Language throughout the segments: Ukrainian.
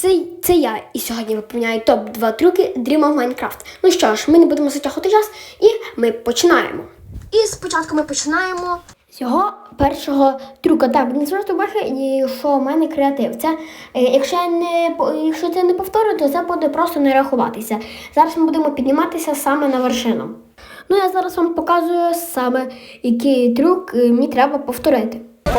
Це, це я і сьогодні виповняю топ-2 трюки Dream of Minecraft. Ну що ж, ми не будемо затягувати час і ми починаємо. І спочатку ми починаємо з цього першого трюка. Так, не зразу бачите, що в мене креатив. Це, е, якщо, я не, якщо це не повторю, то це буде просто не рахуватися. Зараз ми будемо підніматися саме на вершину. Ну, я зараз вам показую саме, який трюк е, мені треба повторити. Ну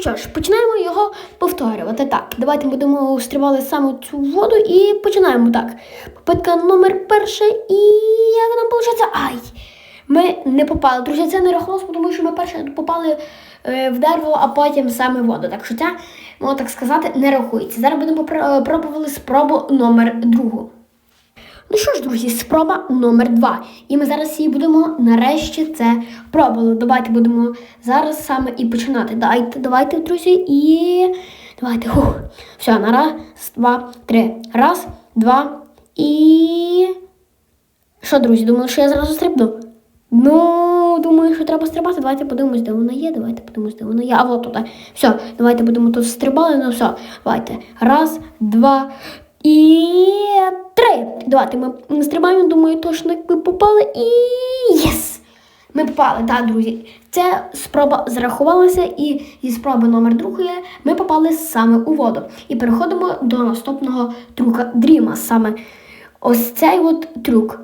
що ж, починаємо його повторювати. Так, давайте будемо стрибали саме цю воду і починаємо так. Попитка номер перша, і як нам виходить? Ай! Ми не попали. Друзі, це не рахувалося, тому що ми перше попали е, в дерево, а потім саме в воду. Так що це, можна так сказати, не рахується. Зараз будемо пр- пробували спробу номер другу. Ну що ж, друзі, спроба номер два. І ми зараз її будемо нарешті це пробувати. Давайте будемо зараз саме і починати. Давайте, давайте, друзі, і давайте. Хух. Все, на раз, два, три. Раз, два і. Що, друзі, думали, що я зразу стрибну? Ну, думаю, що треба стрибати. Давайте подивимось, де вона є. Давайте подивимось, де вона є. А от тут. Все, давайте будемо тут стрибали. Ну все, давайте. Раз, два і три. Давайте ми стрибаємо, думаю, точно як ми попали. І єс! Ми попали, так, друзі. Ця спроба зарахувалася, і зі спроби номер другої ми попали саме у воду. І переходимо до наступного трюка Дріма. Саме ось цей от трюк.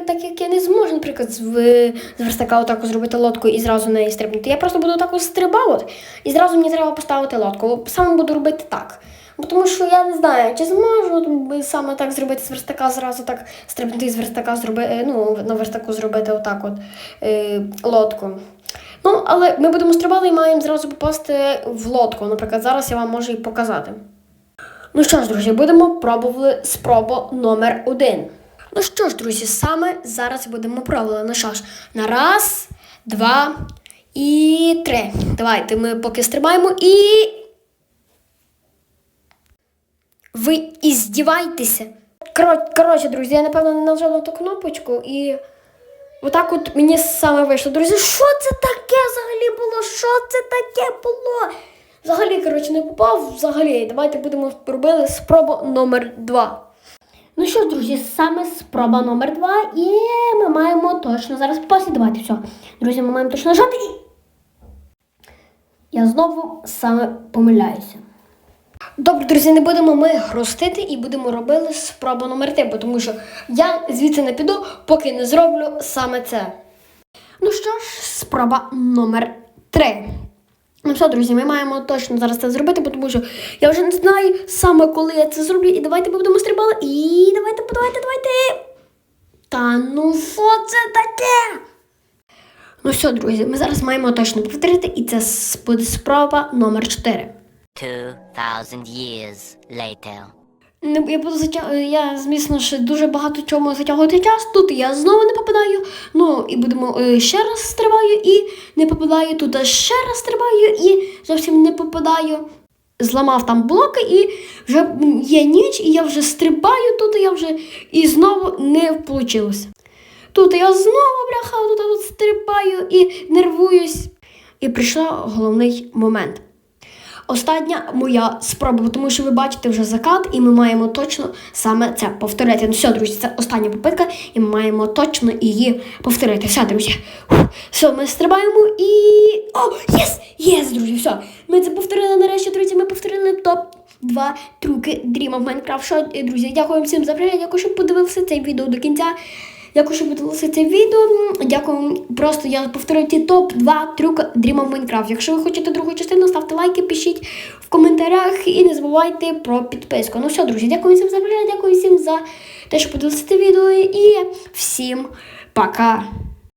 Так як я не зможу, наприклад, з, з верстака отаку зробити лодку і зразу неї стрибнути. Я просто буду так ось стрибати, і зразу мені треба поставити лодку. Саме буду робити так. Бо тому що я не знаю, чи зможу саме так зробити з верстака, зразу так стрибнути з верстака зробити, ну, на верстаку зробити отак от е, лодку. Ну, але ми будемо стрибати і маємо зразу попасти в лодку. Наприклад, зараз я вам можу і показати. Ну що ж, друзі, будемо пробувати спробу номер один. Ну що ж, друзі, саме зараз будемо пробувати. Ну що ж, на раз, два і три. Давайте ми поки стрибаємо і. Ви іздівайтеся. Коро- Коротше, друзі, я напевно нажала на ту кнопочку і. Отак от мені саме вийшло. Друзі, що це таке взагалі було? Що це таке було? Взагалі, коротше, не попав взагалі. Давайте будемо робити спробу номер два. Ну що ж, друзі, саме спроба номер два, і ми маємо точно зараз попасти. Давайте все. Друзі, ми маємо точно нажати і. Я знову саме помиляюся. Добре, друзі, не будемо ми грустити і будемо робити спробу номер 3, бо тому що я звідси не піду, поки не зроблю саме це. Ну що ж, спроба номер 3. Ну все, друзі, ми маємо точно зараз це зробити, тому що я вже не знаю саме коли я це зроблю. І давайте будемо стрибали. І давайте, давайте, давайте. Та ну що це таке? Ну все, друзі, ми зараз маємо точно повторити, і це буде спроба номер 4. 2,000 years later. Я буду затя... я, звісно ж, дуже багато чому затягувати час. Тут я знову не попадаю. Ну і будемо е, ще раз стрибаю і не попадаю. Тут ще раз стрибаю і зовсім не попадаю. Зламав там блоки, і вже є ніч, і я вже стрибаю тут, і я вже і знову не вийшло. Тут я знову бляха, тут стрибаю і нервуюсь. І прийшов головний момент. Остання моя спроба, тому що ви бачите вже закат, і ми маємо точно саме це повторити. Ну все, друзі, це остання попитка, і ми маємо точно її повторити. Все, друзі. Все, ми стрибаємо і. О, єс! Єс, друзі, все. Ми це повторили нарешті, друзі. Ми повторили топ. Два трюки Дріма в Майнкрафт. Що, е, друзі, дякую всім за перегляд. Дякую, що подивилися це відео до кінця. Дякую, що подивилися це відео. Дякую. Просто я повторюю ті топ-2 трюка Дріма в Майнкрафт. Якщо ви хочете другу частину, ставте лайки, пишіть в коментарях і не забувайте про підписку. Ну все, друзі, дякую всім за перегляд, дякую всім за те, що подивилися це відео. І всім пока.